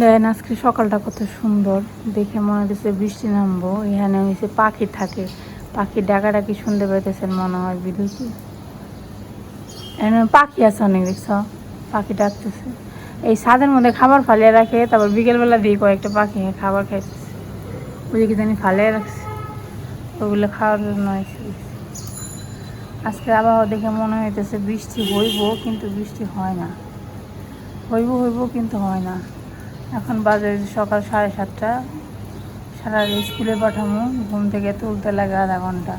দেখেন আজকে সকালটা কত সুন্দর। দেখে মনে হচ্ছে বৃষ্টি নামবো। এখানে হচ্ছে পাখি থাকে। পাখির ডাকাডাকি শুনতে পাইতেছেন মনে হয় বিদ্যুৎ এখানে পাখি আছে অনেক, দেখছ? পাখি ডাকতেছে। এই ছাদের মধ্যে খাবার ফালিয়ে রাখে, তারপর বিকেলবেলা দিয়ে কয়েকটা পাখি খাবার খাইতেছে। বুঝে কি জানি ফালিয়ে রাখছে। ওগুলো খাওয়ার জন্য আজকে আবহাওয়া দেখে মনে হইতেছে বৃষ্টি হইব, কিন্তু বৃষ্টি হয় না। হইব হইব, কিন্তু হয় না। এখন বাজে সকাল সাড়ে সাতটা। সারা স্কুলে পাঠামো, ঘুম থেকে তুলতে লাগে আধা ঘণ্টা।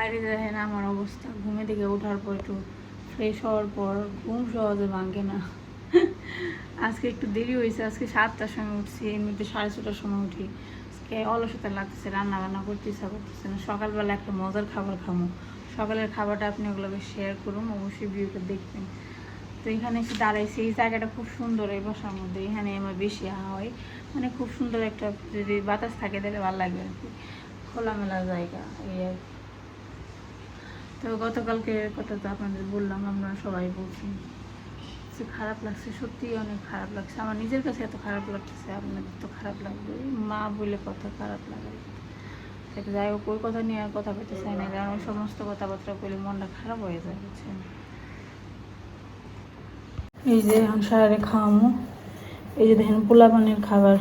আর দেখেন আমার অবস্থা, ঘুমে থেকে ওঠার পর একটু ফ্রেশ হওয়ার পর ঘুম সহজে ভাঙে না। আজকে একটু দেরি হয়েছে, আজকে সাতটার সময় উঠছি, এমনিতে সাড়ে ছটার সময় উঠি। আজকে অলসতা লাগতেছে রান্না বান্না করতে ইচ্ছা করতেছে না। সকালবেলা একটা মজার খাবার খামো। সকালের খাবারটা আপনি ওগুলোকে শেয়ার করুন, অবশ্যই ভিউটা দেখবেন। এখানে এসে দাঁড়াইছি। এই জায়গাটা খুব সুন্দর এই বসার মধ্যে। এখানে আমার বেশি হয়। মানে খুব সুন্দর একটা যদি বাতাস থাকে তাহলে ভালো লাগবে আর কি। খোলামেলা জায়গা, এই আর। তো গতকালকে কথা তো আপনাদের বললাম, আমরা সবাই বলছি খারাপ লাগছে, সত্যিই অনেক খারাপ লাগছে। আমার নিজের কাছে এত খারাপ লাগতেছে, আপনাদের তো খারাপ লাগবে। মা বলে কথা খারাপ লাগে। যাই হোক, ওই কথা নিয়ে আর কথা বলতে চাই না, কারণ ওই সমস্ত কথাবার্তা বলে মনটা খারাপ হয়ে যায়, বুঝছেন? এই যে এখন সারারে খাওয়ামো। এই যে দেখেন পোলাপানের খাবার।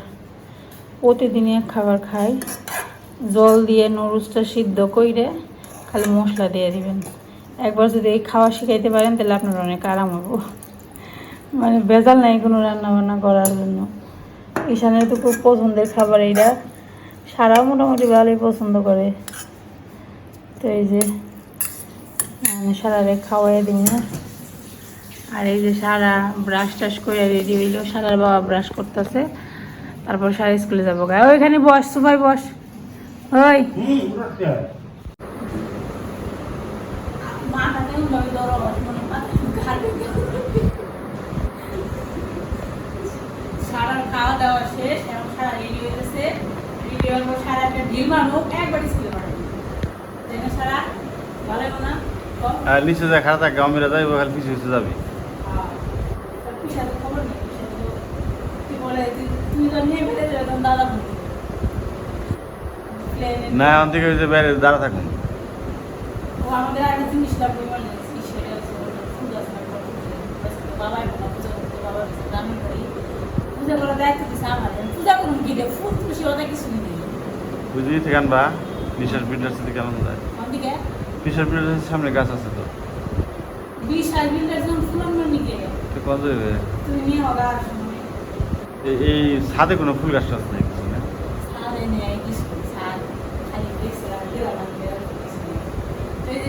প্রতিদিনই এক খাবার খাই। জল দিয়ে নরুসটা সিদ্ধ কইরে খালি মশলা দিয়ে দিবেন। একবার যদি এই খাওয়া শিখাইতে পারেন, তাহলে আপনার অনেক আরাম হব মানে ভেজাল নাই কোনো রান্না বান্না করার জন্য। ঈশানের তো খুব পছন্দের খাবার এইটা সারাও মোটামুটি ভালোই পছন্দ করে। তো এই যে আমি সারারে খাওয়াই দিই না। আর এই যে সারা ব্রাশ টাশ করে রেডি হইল সারার বাবা ব্রাশ করতেছে। তারপর সারা স্কুলে যাব গা। ওইখানে বস সুভাই বস। ওই। সারার খাওয়া দাওয়া শেষ এখন সারা রেডি হইতেছে রেডি হওয়ার পর সারা একটা ঢিল মারবো একবার স্কুলে পাঠাবো। সারা ভালো না। আর নিচে যা খারাপ থাকে আমিরা যাইব খালি পিছু পিছু যাবি। না এখন থেকে ওই যে বাইরে দাঁড়া থাকুন। বুঝলি থেকে আনবা। নিশার যায় নিশার সামনে গাছ আছে তো। তো কত দেবে তুমি নিয়ে এই- ছাদে কোনো ফুল গাছ টাছ নেই কিছু না?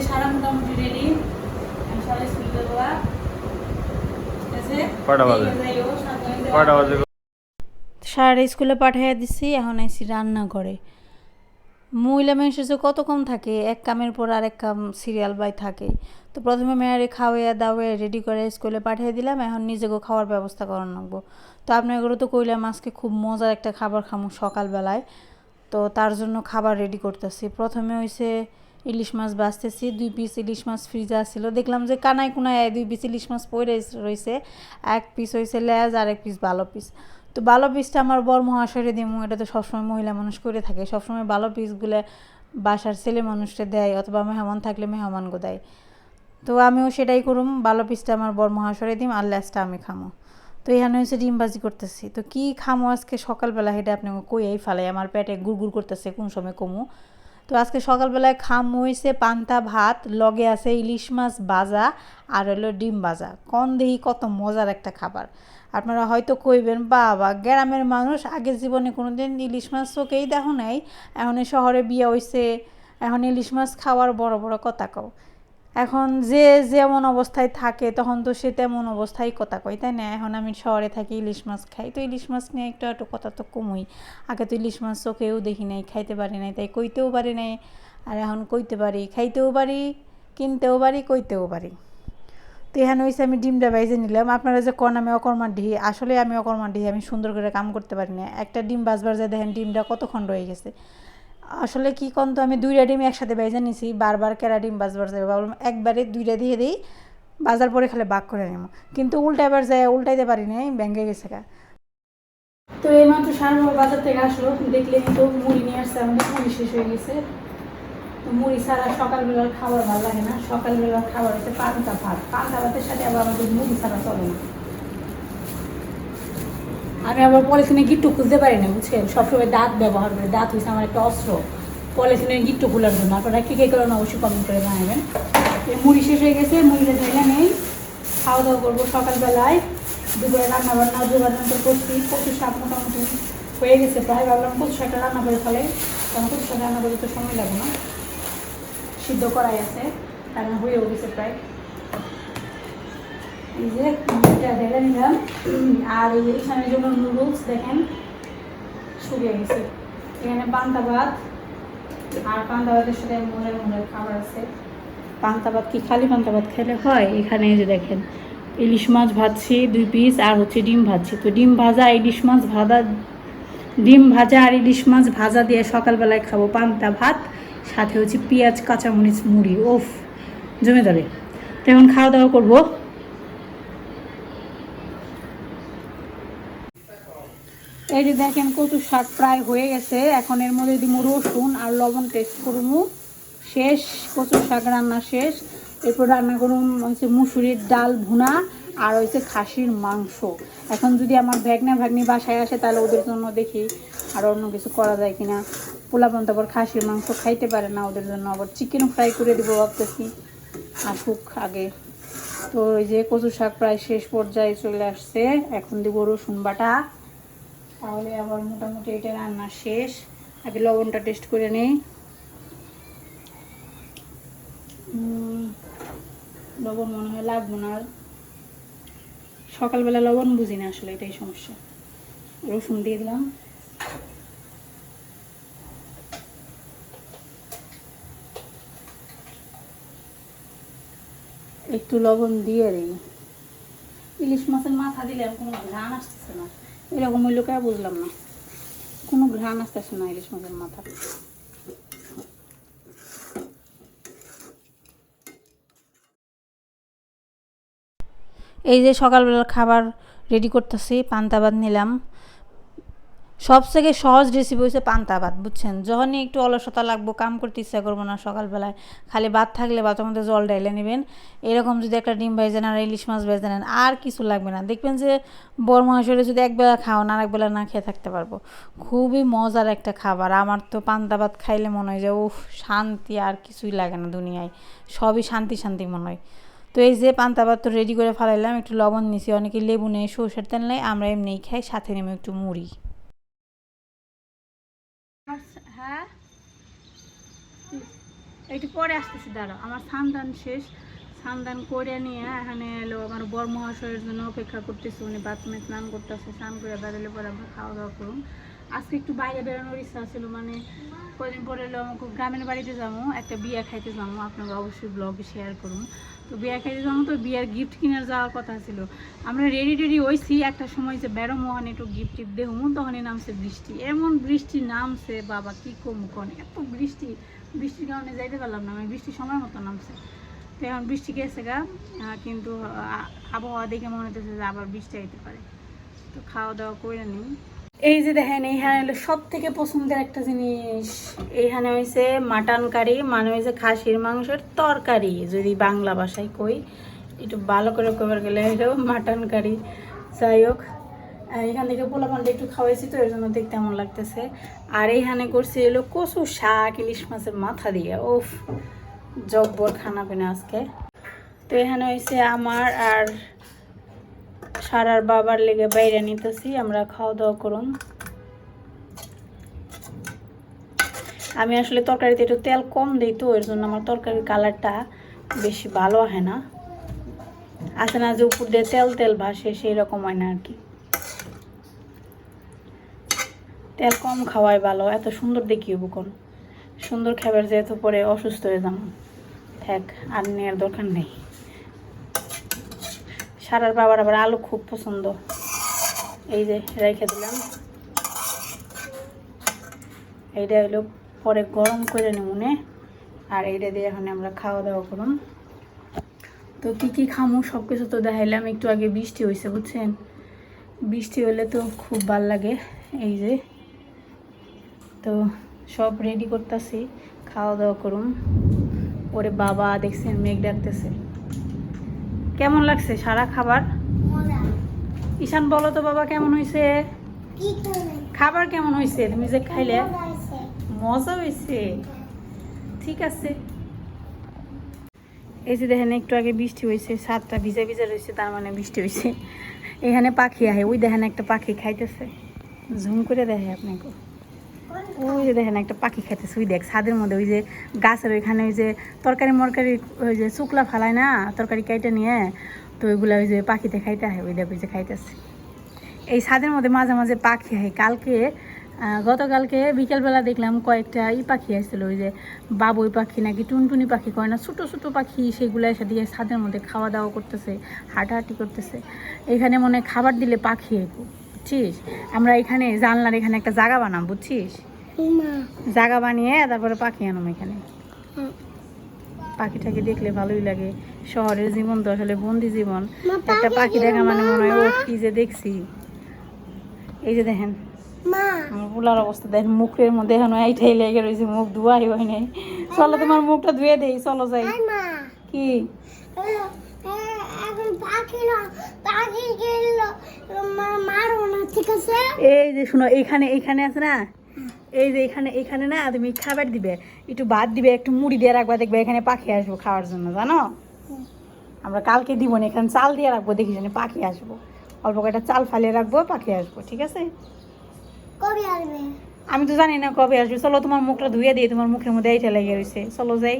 সারা মোটামুটি রেডি সারা স্কুল দেওয়া কয়টা বাজে? কয়টা বাজে? সারা স্কুলে পাঠিয়ে দিছি এখন আইসি রান্না করে মহিলা মানুষের যে কত কম থাকে? এক কামের পর আরেক কাম সিরিয়াল বাই থাকে। তো প্রথমে মেয়ারে খাওয়াইয়া দাওয়াইয়া রেডি করে স্কুলে পাঠিয়ে দিলাম, এখন নিজেকেও খাওয়ার ব্যবস্থা করার লাগবো। তো আপনাদেরও তো কইলাম, আজকে খুব মজার একটা খাবার খামো সকালবেলায়। তো তার জন্য খাবার রেডি করতেছি। প্রথমে হইছে ইলিশ মাছ বাঁচতেছি দুই পিস ইলিশ মাছ ফ্রিজে আসছিল দেখলাম যে কানায় কুনায় দুই পিস ইলিশ মাছ পড়ে রয়েছে এক পিস হয়েছে লেজ আর এক পিস ভালো পিস তো ভালো পিসটা আমার বর মহাশয়রে দিমু, এটা তো সবসময় মহিলা মানুষ করে থাকে। সবসময় ভালো পিসগুলো বাসার ছেলে মানুষকে দেয়, অথবা মেহমান থাকলে মেহমানগো দেয়। তো আমিও সেটাই করুম ভালো পিসটা আমার বর মহাশয়রে দিম আর লেজটা আমি খামো। তো এখানে হচ্ছে ডিম ভাজি করতেছি। তো কি খামো আজকে সকালবেলা সেটা আপনি কইয়াই ফালাই, আমার পেটে গুড় করতেছে, কোন সময় কমু। তো আজকে সকালবেলায় খাম হয়েছে পান্তা, ভাত, লগে আছে ইলিশ মাছ, ভাজা আর হলো ডিম ভাজা। কন দেহি কত মজার একটা খাবার। আপনারা হয়তো কইবেন, বাবা, গ্রামের মানুষ আগের জীবনে কোনোদিন ইলিশ মাছ চোখেই দেখো নাই, এখন শহরে বিয়ে হইছে, এখন ইলিশ মাছ খাওয়ার বড় বড় কথা কও। এখন যে যেমন অবস্থায় থাকে, তখন তো সে তেমন অবস্থায় কথা কয় তাই না? এখন আমি শহরে থাকি, ইলিশ মাছ খাই। তো ইলিশ মাছ নিয়ে একটু একটু কথা তো কমই। আগে তো ইলিশ মাছ চোখেও দেখি নাই, খাইতে পারি নাই, তাই কইতেও পারি নাই। আর এখন কইতে পারি, খাইতেও পারি, কিনতেও পারি, কইতেও পারি। তো এখানে হয়েছে আমি ডিমটা বাইজে নিলাম। আপনারা যে কন, আমি অকর্মার ডিহি আসলে আমি অকর্মার ডিহি আমি সুন্দর করে কাম করতে পারি না। একটা ডিম বাজবার যায়, দেখেন ডিমটা কত খণ্ড হয়ে গেছে। আসলে কি তো, আমি দুইটা ডিম একসাথে বাইজে নিছি, বারবার কেরা ডিম বাজবার যাবে ভাবলাম একবারে দুইটা দিয়ে দিই, বাজার পরে খালে বাক করে নেব। কিন্তু উল্টাইবার যায়, উল্টাইতে পারি নাই ব্যাঙ্গে গেছে গা। তো এই মাত্র সার বাজার থেকে আসলো, দেখলে কিন্তু মুড়ি নিয়ে আসছে, আমাদের মুড়ি শেষ হয়ে গেছে। তো মুড়ি ছাড়া সকালবেলার খাবার ভালো লাগে না, সকালবেলার খাবার হচ্ছে পান্তা ভাত, পান্তা ভাতের সাথে আবার আমাদের মুড়ি ছাড়া চলে না। আমি আবার পলিথিনে গিট্টু খুলতে পারি না, বুঝছেন? সবসময় দাঁত ব্যবহার করি, দাঁত হচ্ছে আমার একটা অস্ত্র। পলিথিনের গিট্টু খোলার জন্য। আপনারা কে কে করেন অবশ্যই কমেন্ট করে জানাবেন। মুড়ি শেষ হয়ে গেছে, মুড়িটা জায়গা নেই। খাওয়া দাওয়া করব সকালবেলায়। দুপুরে রান্না বান্না জোগাড় যন্ত্র করছি। কচু শাক মোটামুটি হয়ে গেছে প্রায়। ভাবলাম কচু শাকটা রান্না করে ফেলে। কারণ কচু শাক রান্না করতে তো সময় লাগে না। সিদ্ধ করাই আছে। কারণ হয়েও গেছে প্রায়। যে ঢেলে নিলাম। আর নুডলস দেখেন গেছে। এখানে পান্তা ভাত, আর পান্তা ভাতের সাথে মনের মনের খাবার আছে। পান্তা ভাত কি? খালি পান্তা ভাত খেলে হয়? এখানে দেখেন, ইলিশ মাছ ভাজছি দুই পিস আর হচ্ছে ডিম ভাজছি। তো ডিম ভাজা, ইলিশ মাছ ভাজা, ডিম ভাজা আর ইলিশ মাছ ভাজা দিয়ে সকালবেলায় খাব পান্তা ভাত, সাথে হচ্ছে পেঁয়াজ, কাঁচামরিচ, মুড়ি। ওফ জমে ধরে তো এখন খাওয়া দাওয়া করব। এই যে দেখেন কচু শাক প্রায় হয়ে গেছে। এখন এর মধ্যে দিব রসুন আর লবণ টেস্ট করব। শেষ, কচু শাক রান্না শেষ। এরপর রান্না করুন হচ্ছে মুসুরির ডাল ভুনা আর হচ্ছে খাসির মাংস। এখন যদি আমার ভ্যাগনা ভাগ্নি বাসায় আসে, তাহলে ওদের জন্য দেখি আর অন্য কিছু করা যায় কিনা। পোলাপন তারপর খাসির মাংস খাইতে পারে না, ওদের জন্য আবার চিকেন ফ্রাই করে দেবো ভাবতেছি। আসুক আগে। তো ওই যে কচু শাক প্রায় শেষ পর্যায়ে চলে আসছে। এখন দিব রসুন বাটা। তাহলে আবার মোটামুটি এটা রান্না শেষ। আগে লবণটা টেস্ট করে নেই। লবণ মনে হয় লাগবো না আর। সকালবেলা লবণ বুঝি না আসলে, এটাই সমস্যা। রসুন দিয়ে দিলাম। একটু লবণ দিয়ে দিই। ইলিশ মাছের মাথা দিলে আর কোনো ঘ্রাণ আসতেছে না। এরকম হইল কে বুঝলাম না। কোনো ঘ্রাণ আসতেছে না ইলিশ মাছের মাথা এই যে সকালবেলার খাবার রেডি করতেছি, পান্তা নিলাম। সব থেকে সহজ রেসিপি হচ্ছে পান্তা ভাত, বুঝছেন? যখনই একটু অলসতা লাগবো, কাম করতে ইচ্ছা করব না সকালবেলায়, খালি ভাত থাকলে ভাতের মধ্যে জল ডাইলে নেবেন। এরকম যদি একটা ডিম ভেজে নেন আর ইলিশ মাছ ভেজে নেন আর কিছু লাগবে না। দেখবেন যে বড় মাংসরে যদি একবেলা খাও না আরেকবেলা না খেয়ে থাকতে পারব। খুবই মজার একটা খাবার। আমার তো পান্তা ভাত খাইলে মনে হয় যে, উফ, শান্তি আর কিছুই লাগে না দুনিয়ায়। সবই শান্তি শান্তি মনে হয়। তো এই যে পান্তা ভাত তো রেডি করে ফেলাইলাম, একটু লবণ নিছি অনেকে লেবু নেই, সরষের তেল নেই, আমরা এমনিই খাই, সাথে নেমে একটু মুড়ি হ্যাঁ একটু পরে আসতেছি, দাঁড়াও। আমার সান্দান শেষ। সান্দান করে নিয়ে এখানে এলো আমার বর মহাশয়ের জন্য অপেক্ষা করতেছি, উনি বাথরুমে স্নান করতেছে, স্নান করে বেরোলে পরে আমরা খাওয়া দাওয়া করুন। আজকে একটু বাইরে বেরোনোর ইচ্ছা ছিল মানে কদিন পরে এলো আমাকে গ্রামের বাড়িতে যাব, একটা বিয়ে খাইতে যাব আপনাকে অবশ্যই ব্লগে শেয়ার করুন। তো বিয়ে খাইতে যাব তো বিয়ার গিফট কিনার যাওয়ার কথা ছিল। আমরা রেডি টেডি হয়েছি একটা সময় যে বেরো মোহন একটু গিফট টিপ দেখুন তখনই নামছে বৃষ্টি। এমন বৃষ্টি নামছে, বাবা, কি কম এত বৃষ্টি। বৃষ্টির কারণে যাইতে পারলাম না আমি বৃষ্টি সময় মতো নামছে। তো এখন বৃষ্টি গেছে গা কিন্তু আবহাওয়া দেখে মনে হতেছে যে আবার বৃষ্টি আইতে পারে। তো খাওয়া দাওয়া করে নিই। এই যে দেখেন, এইখানে হলো সব থেকে পছন্দের একটা জিনিস। এইখানে হয়েছে মাটন কারি মানে হয়েছে খাসির মাংসের তরকারি, যদি বাংলা ভাষায় কই। একটু ভালো করে কবার গেলে এটাও মাটন কারি। যাই হোক এখান থেকে পোলা পান্ডা একটু খাওয়াইছি তো, এর জন্য দেখতে এমন লাগতেছে। আর এইখানে করছি এলো কচু শাক, ইলিশ মাছের মাথা দিয়ে। ওফ জব্বর খানা পিনা আজকে। তো এখানে হয়েছে আমার আর সারার বাবার লেগে বাইরে নিতেছি, আমরা খাওয়া দাওয়া করুন। আমি আসলে তরকারিতে একটু তেল কম দিই তো, এর জন্য আমার তরকারির কালারটা বেশি ভালো হয় না। আছে না যে উপর দিয়ে তেল তেল ভাসে সেই রকম হয় না আর কি। তেল কম খাওয়াই ভালো, এত সুন্দর দেখি কোন? সুন্দর খাবার যেহেতু পরে অসুস্থ হয়ে যাব। থাক, আর নেওয়ার দরকার নেই। সারার বাবার আবার আলু খুব পছন্দ। এই যে, রেখে দিলাম। এইটা হলো পরে গরম করে নেমুনে আর এইটা দিয়ে এখন আমরা খাওয়া দাওয়া করুন। তো কী কী খামু সব কিছু তো দেখাইলাম, একটু আগে বৃষ্টি হয়েছে বুঝছেন? বৃষ্টি হলে তো খুব ভালো লাগে, এই যে। তো সব রেডি করতেছি খাওয়া দাওয়া করুন ওরে বাবা দেখছেন মেঘ ডাকতেছে। কেমন লাগছে সারা খাবার? ঈশান বলো তো বাবা কেমন হয়েছে খাবার কেমন হয়েছে তুমি যে খাইলে। মজা হয়েছে ঠিক আছে। এই যে দেখেন একটু আগে বৃষ্টি হয়েছে সাতটা ভিজা ভিজা রয়েছে তার মানে বৃষ্টি হয়েছে এখানে পাখি আহে ওই দেখেন একটা পাখি খাইতেছে। ঝুম করে দেখে আপনাকে। ওই যে দেখেন একটা পাখি খাইতেছে ওই দেখ, ছাদের মধ্যে ওই যে গাছের ওইখানে ওই যে তরকারি মরকারি ওই যে শুকলা ফালায় না, তরকারি কাইটা নিয়ে তো ওইগুলা ওই যে পাখিতে খাইতে হয় ওই দেখ ওই যে খাইতেছে। এই ছাদের মধ্যে মাঝে মাঝে পাখি হয় কালকে গতকালকে বিকেলবেলা দেখলাম কয়েকটা ই পাখি আসছিল, ওই যে বাবুই পাখি নাকি টুনটুনি পাখি কয় না, ছোটো ছোটো পাখি সেগুলো এসে দিয়ে ছাদের মধ্যে খাওয়া দাওয়া করতেছে, হাঁটাহাঁটি করতেছে। এখানে মনে খাবার দিলে পাখি বুঝছিস? আমরা এখানে জানলার এখানে একটা জায়গা বানাম বুঝছিস? জায়গা বানিয়ে তারপরে পাখি আনাম এখানে। পাখিটাকে দেখলে ভালোই লাগে। শহরের জীবন তো আসলে বন্দি জীবন। একটা পাখি দেখা মানে মনে হয় ও কি যে দেখছি। এই যে দেখেন। অবস্থা দেখেন মুখের মধ্যে এখন এইটাই লেগে রয়েছে মুখ ধোয়াই হয় নাই। চলো তোমার মুখটা ধুয়ে দেই চলো যাই। কি? এখন এই যে শুনো এইখানে এইখানে আছে না? এই যে এখানে এখানে না তুমি খাবার দিবে একটু ভাত দিবে একটু মুড়ি দিয়ে রাখবা দেখবে এখানে পাখি আসব খাওয়ার জন্য জানো? আমরা কালকে দিব না এখানে চাল দিয়ে রাখব দেখি জানি পাখি আসব। অল্প কয়েকটা চাল ফালিয়ে রাখব পাখি আসব ঠিক আছে? কবে আসবে? আমি তো জানি না কবে আসবে। চলো তোমার মুখটা ধুয়ে দিয়ে তোমার মুখের মধ্যে এইটা লেগে রয়েছে চলো যাই।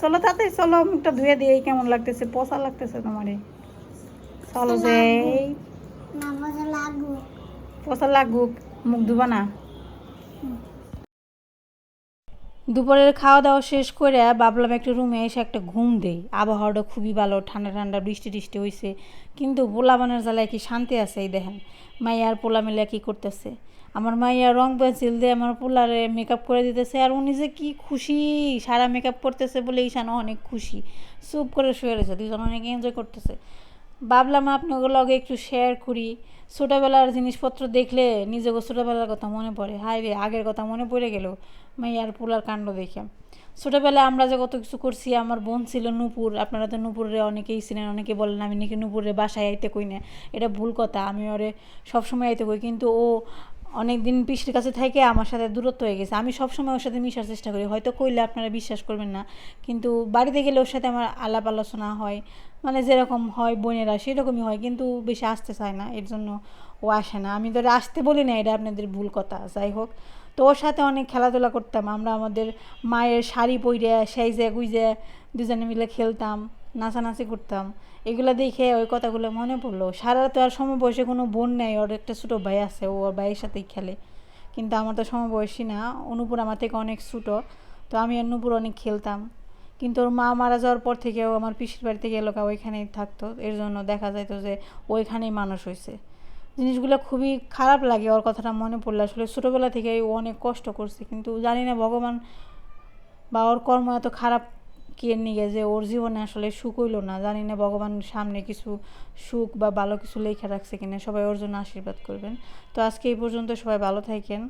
চলো তাতে চলো মুখটা ধুয়ে দিয়ে কেমন লাগতেছে? পচা লাগতেছে তোমারে। চলো যাই। পচা লাগুক। মুখ ধুবা না। দুপুরের খাওয়া দাওয়া শেষ করে ভাবলাম একটা রুমে এসে একটা ঘুম দেই। আবহাওয়াটা খুবই ভালো, ঠান্ডা ঠান্ডা, বৃষ্টি টিষ্টি হয়েছে কিন্তু পোলাবানের জ্বালায় কি শান্তি আছে এই দেখেন? মাইয়ার পোলা মিলে কি করতেছে? আমার মাইয়া রং পেন্সিল দিয়ে আমার পোলারে মেকআপ করে দিতেছে আর উনি যে কি খুশি, সারা মেকআপ করতেছে বলে ঈশানও অনেক খুশি। চুপ করে শুয়ে রয়েছে দুজন অনেক এনজয় করতেছে। ভাবলাম আপনাকে লগে একটু শেয়ার করি। ছোটোবেলার জিনিসপত্র দেখলে নিজেকে ছোটোবেলার কথা মনে পড়ে। হায় রে, আগের কথা মনে পড়ে গেল মাইয়ার পোলার কাণ্ড দেখে। ছোটোবেলায় আমরা যে কত কিছু করছি, আমার বোন ছিল নূপুর। আপনারা তো নূপুরে অনেকেই ছিলেন অনেকে বলেন, আমি নাকি নূপুরে বাসায় আইতে কই না? এটা ভুল কথা, আমি ওরে সবসময় আইতে কই। কিন্তু ও অনেক দিন পিসির কাছে থেকে আমার সাথে দূরত্ব হয়ে গেছে। আমি সবসময় ওর সাথে মিশার চেষ্টা করি। হয়তো কইলে আপনারা বিশ্বাস করবেন না। কিন্তু বাড়িতে গেলে ওর সাথে আমার আলাপ আলোচনা হয়। মানে যেরকম হয় বোনেরা সেরকমই হয়, কিন্তু বেশি আসতে চায় না, এর জন্য ও আসে না। আমি ধরে আসতে বলি না, এটা আপনাদের ভুল কথা, যাই হোক। তো ওর সাথে অনেক খেলাধুলা করতাম, আমরা আমাদের মায়ের শাড়ি পরে সেই যে গুইজে দুজনে মিলে খেলতাম, নাচানাচি করতাম। এগুলো দেখে ওই কথাগুলো মনে পড়ল। সারা তো আর সময় বয়সে কোনো বোন নেই, ওর একটা ছোটো ভাই আছে, ও ওর ভাইয়ের সাথেই খেলে। কিন্তু আমার তো সমবয়সী না, অনুপুর আমার থেকে অনেক ছোটো, তো আমি আর অনেক খেলতাম। কিন্তু ওর মা মারা যাওয়ার পর থেকেও আমার পিসির বাড়ি থেকে এলাকা ওইখানেই থাকতো। এর জন্য দেখা যাইতো যে ওইখানেই মানুষ হয়েছে জিনিসগুলো খুবই খারাপ লাগে ওর কথাটা মনে পড়লে। আসলে ছোটোবেলা থেকে ও অনেক কষ্ট করছে। কিন্তু জানি না, ভগবান বা ওর কর্ম এত খারাপ কে নিয়ে যে ওর জীবনে আসলে সুখ হইল না। জানি না ভগবান সামনে কিছু সুখ বা ভালো কিছু লেখা রাখছে কিনা। সবাই ওর জন্য আশীর্বাদ করবেন। তো আজকে এই পর্যন্ত সবাই ভালো থাকেন।